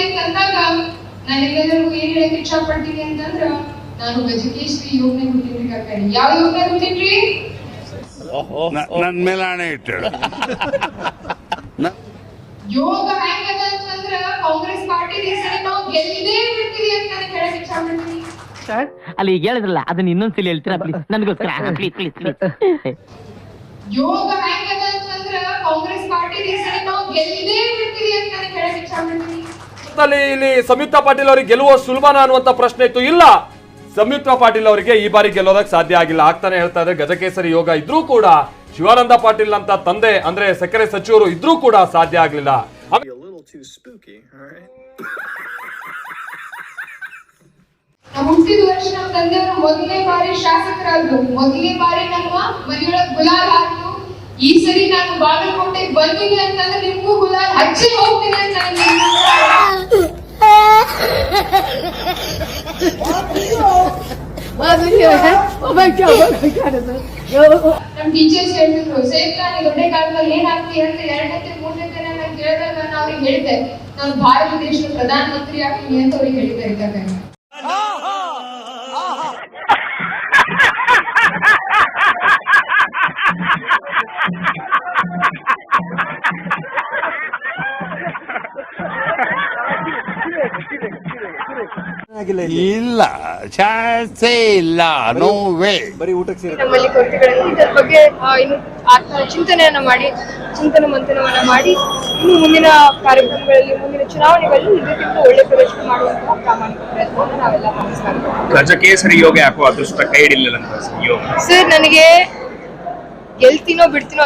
ಅಂತ ಅಂದಾಗ ನಾನು ಎಲ್ಲರಿಗೂ ಏನ್ ಹೇಳಕ್ ಇಚ್ಛಾ ಪಡ್ತೀನಿ ಅಂತಂದ್ರ ನಾನು ಗಜಕೇಶ್ವರಿ ಯೋಗನೆ ಹುಟ್ಟಿನ್ರಿ ಕಾಕಾರಿ ಯಾವ ಯೋಗನೆ ಹುಟ್ಟಿನ್ರಿ ನ- ನನ್ ಮೇಲೆ ಹಣೆ ಇಟ್ಟಳು ಯೋಗ ಹೆಂಗದ ಅಂತಂದ್ರ ಕಾಂಗ್ರೆಸ್ ಪಾರ್ಟಿ ಸರಿ ನಾವು ಗೆಲ್ಲದೇ ಬಿಡ್ತೀವಿ ಅಂತ ನಾನು ಹೇಳಕ್ ಇಚ್ಛಾ ಪಡ್ತೀನಿ ಸರ್ ಅಲ್ಲಿ ಈಗ ಹೇಳಿದ್ರಲ್ಲ ಅದನ್ನ ಇನ್ನೊಂದ್ಸಲಿ ಹೇಳ್ತೀರಾ? ಪ್ಲೀಸ್ ನನಗೋಸ್ಕರ. ಪ್ಲೀಸ್ ಪ್ಲೀಸ್ ಪ್ಲೀಸ್ ಯೋಗ ಹೆಂಗದ ಅಂತಂದ್ರ ಕಾಂಗ್ರೆಸ್ ಪಾರ್ಟಿ ಸರಿ ನಾವು ಗೆಲ್ಲದೇ ಬಿಡ್ತೀವಿ ಅಂತ ನಾನು ಹೇಳಕ್ ಇಚ್ಛಾ ಪಡ್ತೀನಿ ಅಲ್ಲಿ ಇಲ್ಲಿ ಸಂಯುಕ್ತ ಪಾಟೀಲ್ ಅವರಿಗೆ ಗೆಲ್ಲುವ ಸುಲಭನ ಅನ್ನುವಂತ ಪ್ರಶ್ನೆ ಇತ್ತು. ಇಲ್ಲ ಸಂಯುಕ್ತ ಪಾಟೀಲ್ ಅವರಿಗೆ ಈ ಬಾರಿ ಗೆಲ್ಲೋದಕ್ಕೆ ಸಾಧ್ಯ ಆಗಿಲ್ಲ. ಆಗ್ತಾನೆ ಹೇಳ್ತಾ ಇದ್ರೆ ಗಜಕೇಸರಿ ಯೋಗ ಇದ್ರೂ ಕೂಡ ಶಿವಾನಂದ ಪಾಟೀಲ್ ಅಂತ ತಂದೆ ಅಂದ್ರೆ ಸಕ್ಕರೆ ಸಚಿವರು ಇದ್ರೂ ಕೂಡ ಸಾಧ್ಯ ಆಗ್ಲಿಲ್ಲ. ಹುಟ್ಟಿದ ವರ್ಷ ನಮ್ಮ ತಂದೆಯವರು ಮೊದಲನೇ ಬಾರಿ ಶಾಸಕರಾದ್ರು. ಮೊದಲನೇ ಬಾರಿ ನಮ್ಮ ಮನೆಯೊಳಗ್ ಗುಲಾಲ್ ಹಾಕ್ತು ಈ ಸರಿ ನಾನು ಬಾಗಲಕೋಟೆಗೆ ಬಂದಿನಿ ಅಂತಂದ್ರೆ ನಿಮ್ಗೂ ಗುಲಾಲ್ ಹಚ್ಚಿ ಹೋಗ್ತೀನಿ ಅಂತ ನಮ್ ಟೀಚರ್ಸ್ ಹೇಳ್ತಿದ್ರು ಸೇಫ್ತಾ ನೀ ದೊಡ್ಡ ಕಾಲದಲ್ಲಿ ಏನಾಗ್ತಿ ಅಂತ ಎರಡನೇ ಮೂರನೇ ದಿನ ನಾನು ಕೇಳಿದಾಗ ನಾನು ಅವ್ರಿಗೆ ಹೇಳಿದೆ ನಾನು ಭಾರತ ದೇಶದ ಪ್ರಧಾನ ಮಂತ್ರಿ ಆಗ್ತೀನಿ ಅಂತ ಅವ್ರಿಗೆ ಹೇಳಿದ್ದೆ ಇದ್ದಾಗ ಇಲ್ಲ. ಚಾನ್ಸೇ ಇಲ್ಲ ನೋ ವೇ ನಮ್ಮಲ್ಲಿ ಕೊರತೆಗಳಿವೆ ಇದರ ಬಗ್ಗೆ ಆ, ಇನ್ನು ಆತ್ಮ ಚಿಂತನೆಯನ್ನ ಮಾಡಿ ಚಿಂತನ ಮಂಥನವನ್ನ ಮಾಡಿ ಇನ್ನು ಮುಂದಿನ ಕಾರ್ಯಕ್ರಮಗಳಲ್ಲಿ ಮುಂದಿನ ಚುನಾವಣೆಗಳಲ್ಲಿ ಇದಕ್ಕಿಂತ ಒಳ್ಳೆ ಪ್ರದರ್ಶನ ಮಾಡುವಂತಹ ಪ್ರಾಮಾಣಿಕ ಪ್ರಯತ್ನವನ್ನು ನಾವೆಲ್ಲ ಮಾಡಿಸ್ತಾ ಇದ್ದೀವಿ ಗಜಕೇಸರಿ ಯೋಗ ಯಾಕೋ ಅದೃಷ್ಟ ಕೈ ಹಿಡಿಲಿಲ್ಲ ಅಂತ ಯೋಗ. ಸರ್ ನನಗೆ ಗೆಲ್ತೀನೋ ಬಿಡ್ತೀನೋ